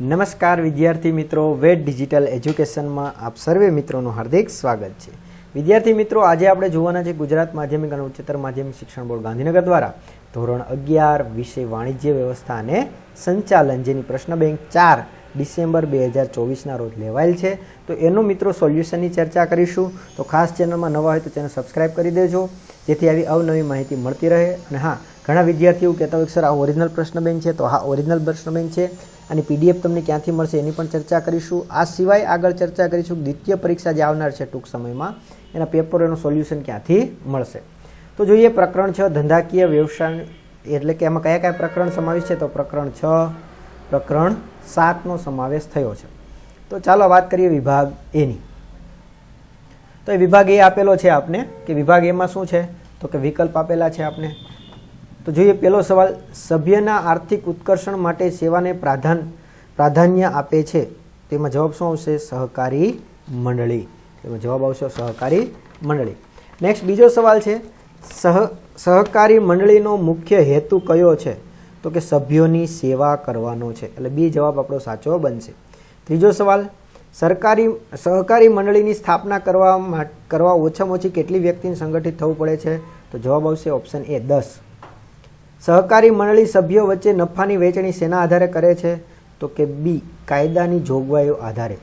નમસ્કાર વિદ્યાર્થી મિત્રો વેટ ડિજિટલ એજ્યુકેશનમાં આપ સર્વે મિત્રોનું હાર્દિક સ્વાગત છે. વિદ્યાર્થી મિત્રો, આજે આપણે જોવાના છે ગુજરાત માધ્યમિક અને ઉચ્ચતર માધ્યમિક શિક્ષણ બોર્ડ ગાંધીનગર દ્વારા ધોરણ અગિયાર વિષય વાણિજ્ય વ્યવસ્થા અને સંચાલન, જેની પ્રશ્ન બેંક ચાર ડિસેમ્બર બે હજાર ચોવીસના રોજ લેવાયેલ છે. તો એનું મિત્રો સોલ્યુશનની ચર્ચા કરીશું. તો ખાસ ચેનલમાં નવા હોય તો ચેનલ સબસ્ક્રાઈબ કરી દેજો. જેથી આવી અવનવી માહિતી મળતી રહે. અને હા ઘણા વિદ્યાર્થીઓ કહેતા હોય સર, આ ઓરિજિનલ પ્રશ્ન બેંક છે. તો હા ઓરિજિનલ પ્રશ્ન બેંક છે. અને પીડીએફ તમને ક્યાંથી મળશે એની પણ ચર્ચા કરીશું. આ સિવાય આગળ ચર્ચા કરીશું દ્વિતીય પરીક્ષા જે આવનાર છે ટૂંક સમયમાં, એના પેપરોનું સોલ્યુશન ક્યાંથી મળશે. તો જોઈએ પ્રકરણ છ, ધંધાકીય વ્યવસાય. એટલે કે એમાં કયા કયા પ્રકરણ સમાવેશ છે? તો પ્રકરણ છ, પ્રકરણ સાતનો સમાવેશ થયો છે. તો ચાલો વાત કરીએ વિભાગ એની તો એ વિભાગ એ આપેલો છે આપને, કે વિભાગ એમાં શું છે? તો કે વિકલ્પ આપેલા છે આપને. તો જોઈએ, પહેલો સવાલ, સભ્યના આર્થિક ઉત્કર્ષણ માટે સેવાને પ્રાધાન, પ્રાધાન્ય આપે છે. તેમાં જવાબ શું આવશે? સહકારી મંડળી. તેમાં જવાબ આવશે સહકારી મંડળી. નેક્સ્ટ બીજો સવાલ છે, સહ, સહકારી મંડળીનો મુખ્ય હેતુ કયો છે? તો કે સભ્યોની સેવા કરવાનો છે. એટલે બી જવાબ આપણો સાચો બનશે. ત્રીજો સવાલ, સરકારી, સહકારી મંડળીની સ્થાપના કરવા કરવા ઓછામાં ઓછી કેટલી વ્યક્તિને સંગઠિત થવું પડે છે? તો જવાબ આવશે ઓપ્શન એ દસ. સહકારી મંડળી સભ્યો વચ્ચે નફાની વહેંચણી શેના આધારે કરે છે. તો કે બી, કાયદાની જોગવાઈઓ આધારે.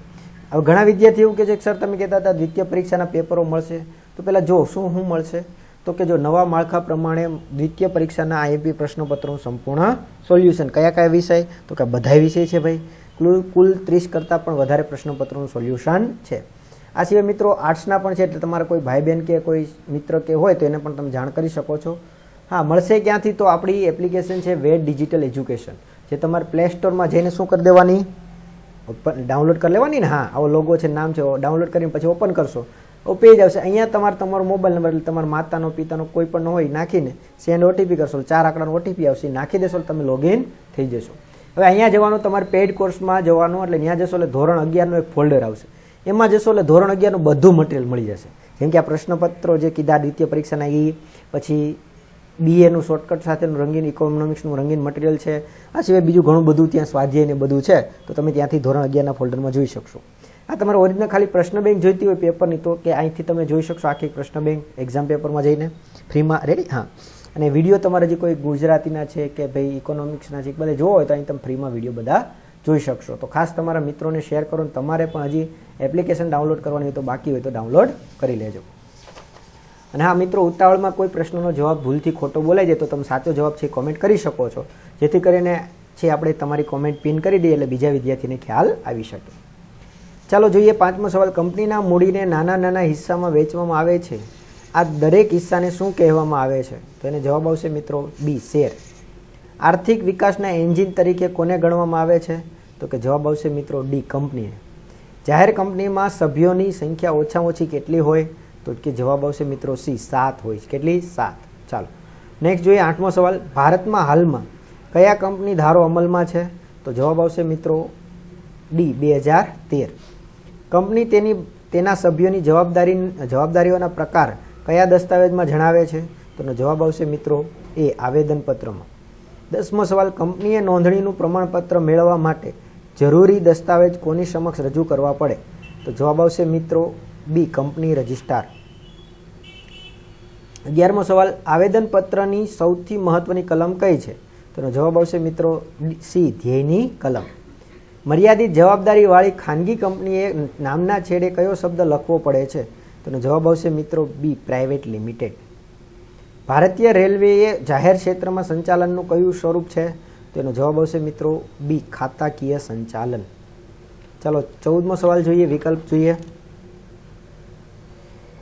હવે ઘણા વિદ્યાર્થીઓ કે છે સર, તમે કહેતા હતા દ્વિતીય પરીક્ષાના પેપરો મળશે. તો પહેલાં જો, શું શું મળશે? તો કે, જો, નવા માળખા પ્રમાણે દ્વિતીય પરીક્ષાના આઈએમપી પ્રશ્નપત્રનું સંપૂર્ણ સોલ્યુશન. કયા કયા વિષય? તો કે બધા વિષય છે ભાઈ. કુલ કુલ ત્રીસ કરતાં પણ વધારે પ્રશ્નપત્રનું સોલ્યુશન છે. આ સિવાય મિત્રો, આર્ટ્સના પણ છે, એટલે તમારા કોઈ ભાઈ બહેન કે કોઈ મિત્ર કે હોય તો એને પણ તમે જાણ કરી શકો છો. હા, મળશે ક્યાંથી તો આપણી એપ્લિકેશન છે વેટ ડિજિટલ એજ્યુકેશન જે તમારે પ્લે સ્ટોરમાં જઈને શું કરી દેવાની? ડાઉનલોડ કરી લેવાની ને? હા, આવો લોગો છે નામ છે ડાઉનલોડ કરીને પછી ઓપન કરશો. ઓ પેજ આવશે. અહીંયા તમારે તમારો મોબાઈલ નંબર એટલે તમારા માતાનો, પિતાનો કોઈ પણ હોય, નાખીને સેન્ડ ઓટીપી કરશો. ચાર આંકડાનો ઓટીપી આવશે નાખી દેશો તમે લોગિન થઈ જશો. હવે અહીંયા જવાનું, તમારે પેડ કોર્સમાં જવાનું, એટલે ત્યાં જશો એટલે ધોરણ અગિયારનું એક ફોલ્ડર આવશે. એમાં જશો એટલે ધોરણ અગિયારનું બધું મટીરિયલ મળી જશે. જેમ કે આ પ્રશ્નપત્રો જે કીધા, દ્વિતીય પરીક્ષાના એ પછી બીએનું શોર્ટકટ સાથેનું રંગીન ઇકોનોમિક્સનું રંગીન મટીરિયલ છે. આ સિવાય બીજું ઘણું બધું ત્યાં સ્વાધ્યાય ને બધું છે. તો તમે ત્યાંથી ધોરણ અગિયારના ફોલ્ડરમાં જોઈ શકશો. આ તમારે ઓરિજિનલ ખાલી પ્રશ્ન બેંક જોઈતી હોય પેપરની તો કે અહીંથી તમે જોઈ શકશો આખી પ્રશ્ન બેંક એક્ઝામ પેપરમાં જઈને. ફ્રીમાં રેડી હા. અને વીડિયો તમારે જે કોઈ ગુજરાતીના છે કે ભાઈ ઇકોનોમિક્સના છે બધા જોવો હોય તો અહીં તમે ફ્રીમાં વીડિયો બધા જોઈ શકશો. તો ખાસ તમારા મિત્રોને શેર કરો તમારે પણ હજી એપ્લિકેશન ડાઉનલોડ કરવાની હોય તો બાકી હોય તો ડાઉનલોડ કરી લેજો. અને હા, મિત્રો, ઉતાવળમાં કોઈ પ્રશ્નનો જવાબ ભૂલથી ખોટો બોલાઈ જાય તો તમે સાચો જવાબ છે કોમેન્ટ કરી શકો છો. જેથી કરીને છે આપણે તમારી કોમેન્ટ પિન કરી દઈએ એટલે બીજા વિદ્યાર્થીને ખ્યાલ આવી શકે. ચાલો જોઈએ, પાંચમો સવાલ. કંપનીના મૂડીને નાના નાના હિસ્સામાં વેચવામાં આવે છે. આ દરેક હિસ્સાને શું કહેવામાં આવે છે? તો એને જવાબ આવશે મિત્રો બી શેર આર્થિક વિકાસના એન્જિન તરીકે કોને ગણવામાં આવે છે? તો કે જવાબ આવશે મિત્રો ડી કંપનીને જાહેર કંપનીમાં સભ્યોની સંખ્યા ઓછામાં ઓછી કેટલી હોય? તો કે જવાબ આવશે મિત્રો સી, સાત હોય છે. કેટલી? સાત. ચાલો. નેક્સ્ટ જોઈએ આઠમો સવાલ. ભારતમાં હાલમાં કયા કંપની ધારો અમલમાં છે? તો જવાબ આવશે મિત્રો ડી બે હજાર તેર. કંપની તેની, તેના સભ્યોની જવાબદારી, જવાબદારીઓના પ્રકાર કયા દસ્તાવેજમાં જણાવે છે? તો જવાબ આવશે મિત્રો એ, આવેદનપત્રમાં. દસમો સવાલ. કંપનીએ નોંધણીનું પ્રમાણપત્ર મેળવવા માટે જરૂરી દસ્તાવેજ કોની સમક્ષ રજૂ કરવા પડે? તો જવાબ આવશે મિત્રો બી કંપની રજિસ્ટ્રાર. અગિયારમો સવાલ, આવેદનપત્રની સૌથી મહત્વની કલમ કઈ છે? તેનો જવાબ આવશે મિત્રો સી, ધ્યેયની કલમ. મર્યાદિત જવાબદારીવાળી ખાનગી કંપનીએ નામના છેડે કયો શબ્દ લખવો પડે છે? તેનો જવાબ આવશે મિત્રો બી, પ્રાઇવેટ લિમિટેડ. ભારતીય રેલવેએ જાહેર ક્ષેત્રમાં સંચાલનનું કયું સ્વરૂપ છે? તેનો જવાબ આવશે મિત્રો બી, ખાતાકીય સંચાલન. ચાલો, ચૌદમો સવાલ જોઈએ, વિકલ્પ જોઈએ.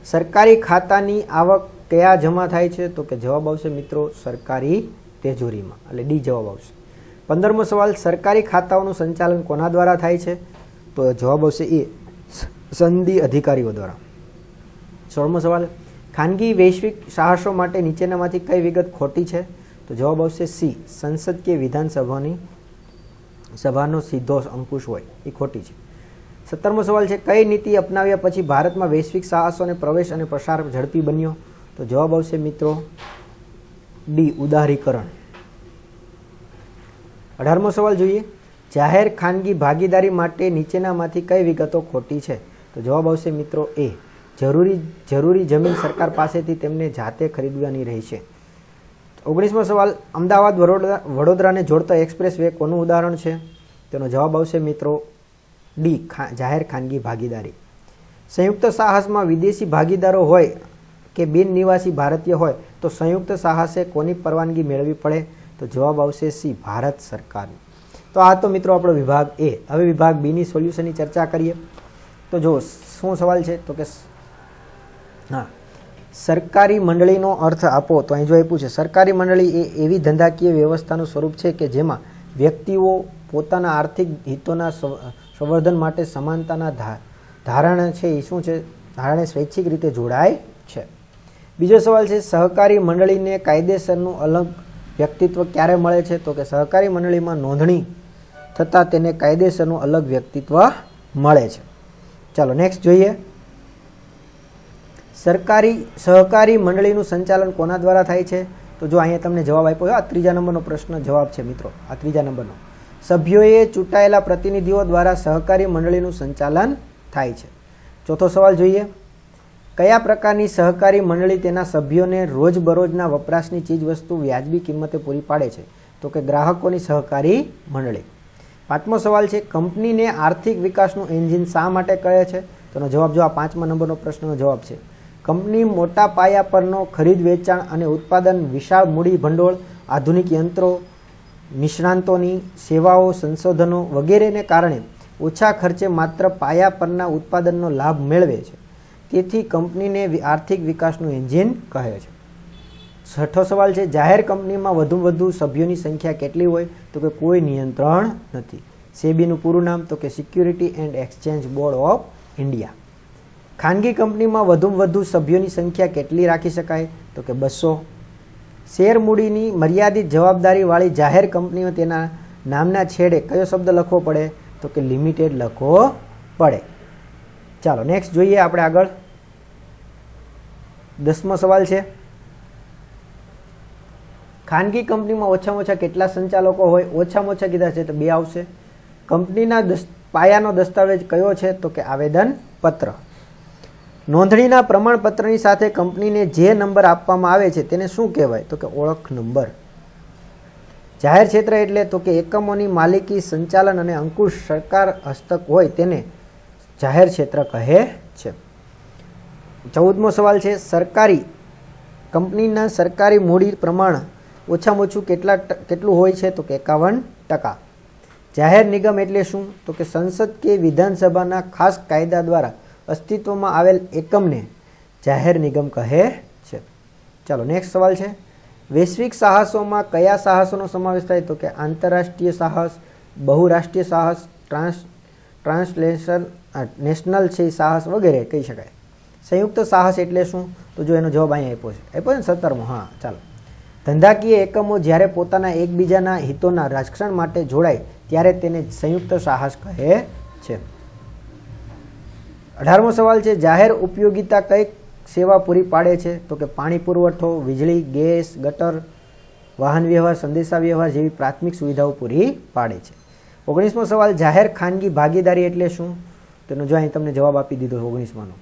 સરકારી ખાતાની આવક કયા જમા થાય છે? તો કે જવાબ આવશે મિત્રો સરકારી તેજોરીમાં. એટલે ડી જવાબ આવશે. પંદરમો સવાલ, સરકારી ખાતાઓનું સંચાલન કોના દ્વારા થાય છે? તો જવાબ આવશે એ સંધિ અધિકારીઓ દ્વારા. સોળમો સવાલ, ખાનગી વૈશ્વિક સાહસો માટે નીચેનામાંથી કઈ વિગત ખોટી છે? તો જવાબ આવશે સી સંસદ કે વિધાનસભાની સભાનો સીધો અંકુશ હોય. એ ખોટી છે. સત્તરમો સવાલ છે, કઈ નીતિ અપનાવ્યા પછી ભારતમાં વૈશ્વિક સાહસોને પ્રવેશ અને પ્રસાર ઝડપી બન્યો? તો જવાબ આવશે મિત્રો, ડી, ઉદારીકરણ. અઢારમો સવાલ જોઈએ, જાહેર ખાનગી ભાગીદારી માટે નીચેનામાંથી કઈ વિગતો ખોટી છે? તો જવાબ આવશે મિત્રો એ, જરૂરી જરૂરી જમીન સરકાર પાસેથી તેમને જાતે ખરીદવાની રહેશે. ઓગણીસમો સવાલ, અમદાવાદ વડોદરા, વડોદરાને જોડતા એક્સપ્રેસ વે કોનું ઉદાહરણ છે? તેનો જવાબ આવશે મિત્રો ડી જાહેર ખાનગી ભાગીદારી. સંયુક્ત સાહસમાં વિદેશી ભાગીદારો હોય કે બિન નિવાસી ભારતીય હોય, તો સંયુક્ત સાહસે કોની પરવાનગી મેળવવી પડે? તો જવાબ આવશે સી, ભારત સરકારની. તો આ તો મિત્રો આપણો વિભાગ એ. હવે વિભાગ બીની સોલ્યુશનની ચર્ચા કરીએ. તો જો શું સવાલ છે? તો કે હા. સરકારી મંડળીનો અર્થ આપો તો અહીં જો આપ્યું છે, સરકારી મંડળી એ એવી ધંધાકીય વ્યવસ્થાનું સ્વરૂપ છે કે જેમાં વ્યક્તિઓ પોતાના આર્થિક હિતોના સંવર્ધન માટે સમાનતાના ધારણા છે એ શું છે? ધારણે સ્વૈચ્છિક રીતે જોડાય છે. બીજો સવાલ છે, સહકારી મંડળીને કાયદેસરનું અલગ વ્યક્તિત્વ ક્યારે મળે છે? તો કે સહકારી મંડળીમાં નોંધણી થતાં તેને કાયદેસરનું અલગ વ્યક્તિત્વ મળે છે. ચાલો નેક્સ્ટ જોઈએ. સરકારી, સહકારી મંડળીનું સંચાલન કોના દ્વારા થાય છે? તો જો અહીંયા તમને જવાબ આપ્યો છે, આ ત્રીજા નંબરનો પ્રશ્ન જવાબ છે મિત્રો, આ ત્રીજા નંબરનો. સભ્યોએ ચૂંટાયેલા પ્રતિનિધિઓ દ્વારા સહકારી મંડળીનું સંચાલન થાય છે. ચોથો સવાલ જોઈએ. કયા પ્રકારની સહકારી મંડળી તેના સભ્યોને રોજબરોજના વપરાશની ચીજવસ્તુ વ્યાજબી કિંમતે પૂરી પાડે છે? તો કે ગ્રાહકોની સહકારી મંડળી. પાંચમો સવાલ છે, કંપનીને આર્થિક વિકાસનું એન્જિન શા માટે કહે છે? તેનો જવાબ જો આ પાંચમા નંબરનો પ્રશ્નનો જવાબ છે. કંપની મોટા પાયા પરનો ખરીદ વેચાણ અને ઉત્પાદન, વિશાળ મૂડી ભંડોળ, આધુનિક યંત્રો, નિષ્ણાંતોની સેવાઓ, સંશોધનો વગેરેને કારણે ઓછા ખર્ચે માત્ર પાયા પરના ઉત્પાદનનો લાભ મેળવે છે. તેથી કંપનીને આર્થિક વિકાસનું એન્જિન કહે છે. છઠ્ઠો સવાલ છે, જાહેર કંપનીમાં વધુ વધુ સભ્યોની સંખ્યા કેટલી હોય તો કે કોઈ નિયંત્રણ નથી. સેબીનું પૂરું નામ તો કે security and exchange board of India ખાનગી કંપનીમાં વધુમાં વધુ સભ્યોની સંખ્યા કેટલી રાખી શકાય? તો કે બસો. શેર મૂડીની મર્યાદિત જવાબદારીવાળી જાહેર કંપનીઓ તેના નામના છેડે કયો શબ્દ લખવો પડે? તો કે લિમિટેડ લખવો પડે. ચાલો, નેક્સ્ટ જોઈએ આપણે આગળ. દસમો સવાલ છે. ખાનગી કંપનીમાં ઓછામાં ઓછા કેટલા સંચાલકો હોય? ઓછામાં ઓછા કીધા છે તો બે આવશે. કંપનીના પાયાનો દસ્તાવેજ કયો છે? તો કે આવેદન પત્ર નોંધણીના પ્રમાણપત્રની સાથે કંપનીને જે નંબર આપવામાં આવે છે તેને શું કહેવાય? તો કે ઓળખ નંબર. જાહેર ક્ષેત્ર એટલે તો કે એકમોની માલિકી, સંચાલન અને અંકુશ સરકાર હસ્તક હોય તેને જાહેર ક્ષેત્ર કહે છે. ચૌદમો સવાલ છે, સરકારી કંપનીના સરકારી મૂડી પ્રમાણ ઓછામાં ઓછું કેટલા કેટલું હોય છે? તો કે એકાવન ટકા. જાહેર નિગમ એટલે શું? તો કે સંસદ કે વિધાનસભાના ખાસ કાયદા દ્વારા અસ્તિત્વમાં આવેલ એકમને જાહેર નિગમ કહે છે. ચાલો નેક્સ્ટ સવાલ છે. વૈશ્વિક સાહસોમાં કયા સાહસોનો સમાવેશ થાય? તો કે આંતરરાષ્ટ્રીય સાહસ, બહુરાષ્ટ્રીય સાહસ, ટ્રાન્સ ટ્રાન્સલેશન નેશનલ છે સાહસ વગેરે કહી શકાય. સંયુક્ત સાહસ એટલે શું? તો જો એનો જવાબ અહીંયા આપ્યો છે. આપ્યો ને સત્તરમો, હા, ચાલો. ધંધાકીય એકમો જ્યારે પોતાના એકબીજાના હિતોના રક્ષણ માટે જોડાય, ત્યારે તેને સંયુક્ત સાહસ કહે છે. અઢારમો સવાલ છે, જાહેર ઉપયોગિતા કઈ સેવા પૂરી પાડે છે? તો કે પાણી પુરવઠો, વીજળી, ગેસ, ગટર, વાહન વ્યવહાર સંદેશા વ્યવહાર જેવી પ્રાથમિક સુવિધાઓ પૂરી પાડે છે. ઓગણીસમો સવાલ, જાહેર ખાનગી ભાગીદારી એટલે શું? તેનો જો અહીં તમને જવાબ આપી દીધો ઓગણીસમાનો.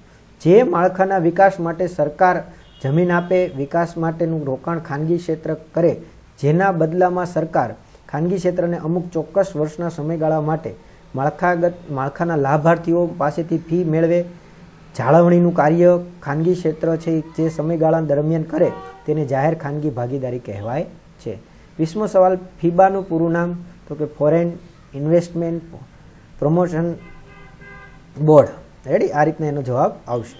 જે માળખાના વિકાસ માટે સરકાર જમીન આપે, વિકાસ માટેનું રોકાણ ખાનગી ક્ષેત્ર કરે, જેના બદલામાં સરકાર ખાનગી ક્ષેત્રને અમુક ચોક્કસ વર્ષના સમયગાળા માટે માળખાગત, માળખાના લાભાર્થીઓ પાસેથી ફી મેળવે, જાળવણીનું કાર્ય ખાનગી ક્ષેત્ર છે જે સમયગાળા દરમિયાન કરે, તેને જાહેર ખાનગી ભાગીદારી કહેવાય છે. વીસમો સવાલ, ફીબાનું પૂરું નામ, તો કે foreign investment promotion board. Ready આ રીતના એનો જવાબ આવશે.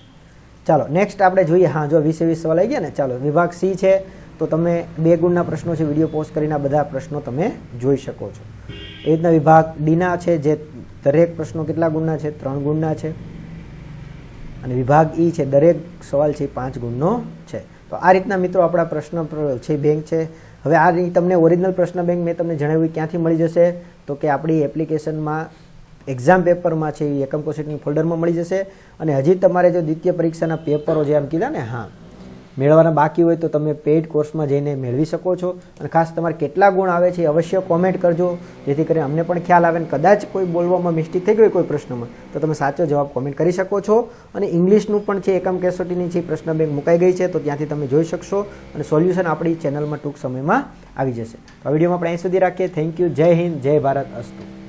ચાલો નેક્સ્ટ આપણે જોઈએ, હા, જો વીસે વીસ સવાલ આવી ગયા ને, ચાલો, વિભાગ સી છે, તો તમે બે ગુણના પ્રશ્નો છે, વીડિયો પોસ્ટ કરીને બધા પ્રશ્નો તમે જોઈ શકો છો. એ રીતના વિભાગ ડીના છે, જે દરેક પ્રશ્નો કેટલા ગુણના છે? ત્રણ ગુણના છે. અને વિભાગ ઈ છે, દરેક સવાલ છે પાંચ ગુણનો છે. તો આ રીતના મિત્રો આપણા પ્રશ્ન પ્ર- છે, બેંક છે. હવે આ રીતે તમને ઓરિજિનલ પ્રશ્ન બેંક મેં તમને જણાવ્યું ક્યાંથી મળી જશે? તો કે આપણી એપ્લિકેશનમાં એક્ઝામ પેપરમાં છે, એ એકમ કોશિકની ફોલ્ડરમાં મળી જશે. અને હજી તમારે જો દ્વિતીય પરીક્ષાના પેપરો જે આમ કીધા ને, હા મેળવવાના બાકી હોય તો તમે પેઇડ કોર્સમાં જઈને મેળવી શકો છો. અને ખાસ તમારે કેટલા ગુણ આવે છે અવશ્ય કોમેન્ટ કરજો. જેથી કરીને અમને પણ ખ્યાલ આવે ને કદાચ કોઈ બોલવામાં મિસ્ટેક થઈ ગઈ કોઈ પ્રશ્નમાં, તો તમે સાચો જવાબ કોમેન્ટ કરી શકો છો. અને ઇંગ્લિશનું પણ છે એકમ કેસોટીની છે પ્રશ્ન બેંક મુકાઈ ગઈ છે, તો ત્યાંથી તમે જોઈ શકશો. અને સોલ્યુશન આપણી ચેનલમાં ટૂંક સમયમાં આવી જશે. તો આ વિડીયોમાં આપણે અહીં સુધી રાખીએ. થેન્ક યુ જય હિન્દ. જય ભારત. અસ્તુ.